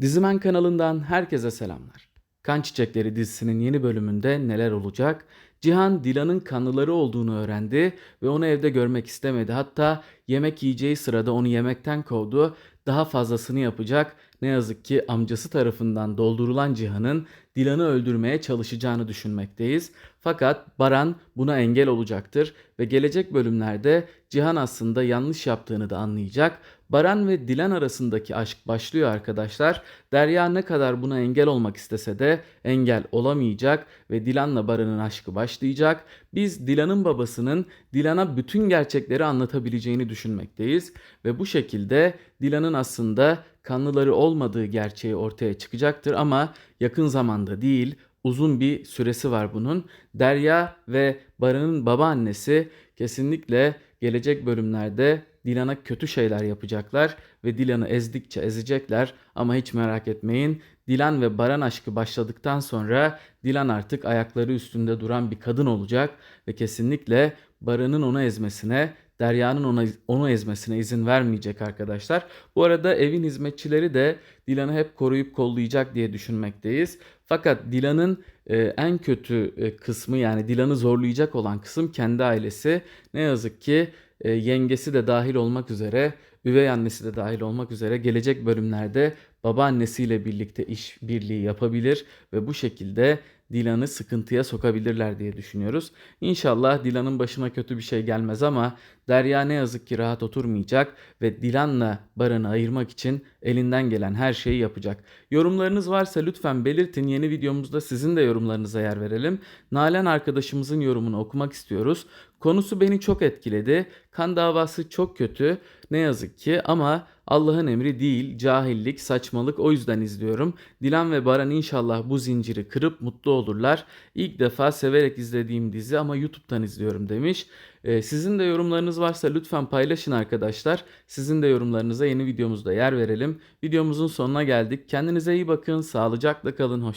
Dizimen kanalından herkese selamlar. Kan Çiçekleri dizisinin yeni bölümünde neler olacak? Cihan Dilan'ın kanlıları olduğunu öğrendi ve onu evde görmek istemedi. Hatta yemek yiyeceği sırada onu yemekten kovdu. Daha fazlasını yapacak. Ne yazık ki amcası tarafından doldurulan Cihan'ın Dilan'ı öldürmeye çalışacağını düşünmekteyiz. Fakat Baran buna engel olacaktır ve gelecek bölümlerde Cihan aslında yanlış yaptığını da anlayacak. Baran ve Dilan arasındaki aşk başlıyor arkadaşlar. Derya ne kadar buna engel olmak istese de engel olamayacak ve Dilan'la Baran'ın aşkı başlayacak. Biz Dilan'ın babasının Dilan'a bütün gerçekleri anlatabileceğini düşünmekteyiz ve bu şekilde Dilan'ın aslında kanlıları olmadığı gerçeği ortaya çıkacaktır ama yakın zamanda değil uzun bir süresi var bunun. Derya ve Baran'ın babaannesi kesinlikle gelecek bölümlerde Dilan'a kötü şeyler yapacaklar ve Dilan'ı ezdikçe ezecekler ama hiç merak etmeyin. Dilan ve Baran aşkı başladıktan sonra Dilan artık ayakları üstünde duran bir kadın olacak ve kesinlikle Baran'ın onu ezmesine, Derya'nın ona, onu ezmesine izin vermeyecek arkadaşlar. Bu arada evin hizmetçileri de Dilan'ı hep koruyup kollayacak diye düşünmekteyiz. Fakat Dilan'ın e, en kötü e, kısmı yani Dilan'ı zorlayacak olan kısım kendi ailesi. Ne yazık ki e, yengesi de dahil olmak üzere, üvey annesi de dahil olmak üzere gelecek bölümlerde babaannesiyle birlikte iş birliği yapabilir ve bu şekilde Dilan'ı sıkıntıya sokabilirler diye düşünüyoruz. İnşallah Dilan'ın başına kötü bir şey gelmez ama Derya ne yazık ki rahat oturmayacak ve Dilan'la Baran'ı ayırmak için elinden gelen her şeyi yapacak. Yorumlarınız varsa lütfen belirtin. Yeni videomuzda sizin de yorumlarınıza yer verelim. Nalan arkadaşımızın yorumunu okumak istiyoruz. Konusu beni çok etkiledi. Kan davası çok kötü. Ne yazık ki ama Allah'ın emri değil, cahillik, saçmalık o yüzden izliyorum. Dilan ve Baran inşallah bu zinciri kırıp mutlu olurlar. İlk defa severek izlediğim dizi ama YouTube'dan izliyorum demiş. Ee, sizin de yorumlarınız varsa lütfen paylaşın arkadaşlar. Sizin de yorumlarınıza yeni videomuzda yer verelim. Videomuzun sonuna geldik. Kendinize iyi bakın, sağlıcakla kalın, hoşçakalın.